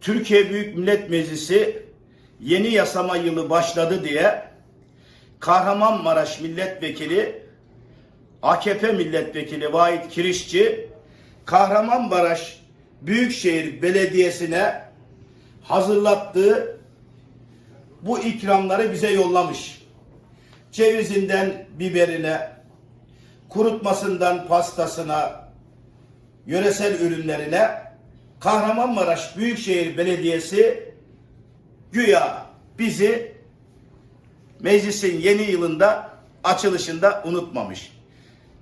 Türkiye Büyük Millet Meclisi yeni yasama yılı başladı diye Kahramanmaraş Milletvekili AKP Milletvekili Vahit Kirişçi Kahramanmaraş Büyükşehir Belediyesi'ne hazırlattığı bu ikramları bize yollamış. Cevizinden biberine, kurutmasından pastasına, yöresel ürünlerine Kahramanmaraş Büyükşehir Belediyesi güya bizi meclisin yeni yılında açılışında unutmamış.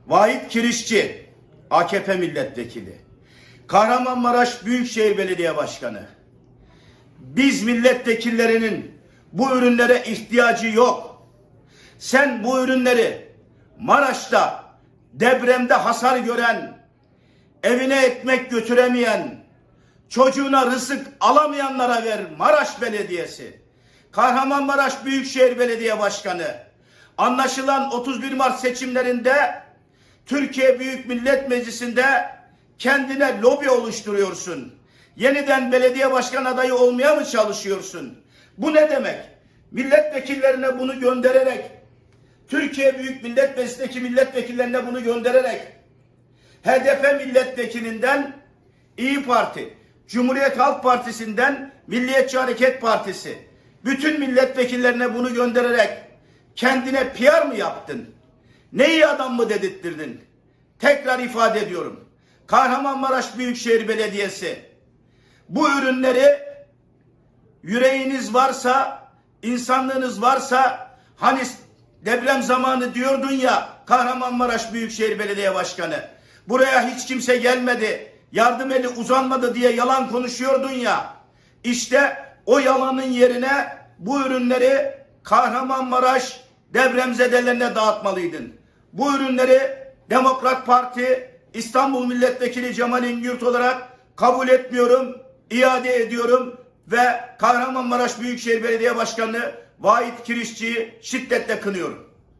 Vahit Kirişçi, AKP milletvekili. Kahramanmaraş Büyükşehir Belediye Başkanı. Biz milletvekillerinin bu ürünlere ihtiyacı yok. Sen bu ürünleri Maraş'ta depremde hasar gören, evine ekmek götüremeyen, çocuğuna rızık alamayanlara ver Maraş Belediyesi. Kahramanmaraş Büyükşehir Belediye Başkanı. Anlaşılan 31 Mart seçimlerinde Türkiye Büyük Millet Meclisi'nde kendine lobi oluşturuyorsun. Yeniden belediye başkan adayı olmaya mı çalışıyorsun? Bu ne demek? Milletvekillerine bunu göndererek, Türkiye Büyük Millet Meclisi'ndeki milletvekillerine bunu göndererek, HDP milletvekilinden İyi Parti, Cumhuriyet Halk Partisi'nden Milliyetçi Hareket Partisi, bütün milletvekillerine bunu göndererek kendine PR mı yaptın? Ne iyi adam mı dedirttirdin? Tekrar ifade ediyorum. Kahramanmaraş Büyükşehir Belediyesi bu ürünleri yüreğiniz varsa, insanlığınız varsa hani deprem zamanı diyordun ya Kahramanmaraş Büyükşehir Belediye Başkanı buraya hiç kimse gelmedi, yardım eli uzanmadı diye yalan konuşuyordun ya. İşte o yalanın yerine bu ürünleri Kahramanmaraş depremzedelerine dağıtmalıydın. Bu ürünleri Demokrat Parti İstanbul Milletvekili Cemal İngürt olarak kabul etmiyorum, iade ediyorum ve Kahramanmaraş Büyükşehir Belediye Başkanı Vahit Kirişçi'yi şiddetle kınıyorum.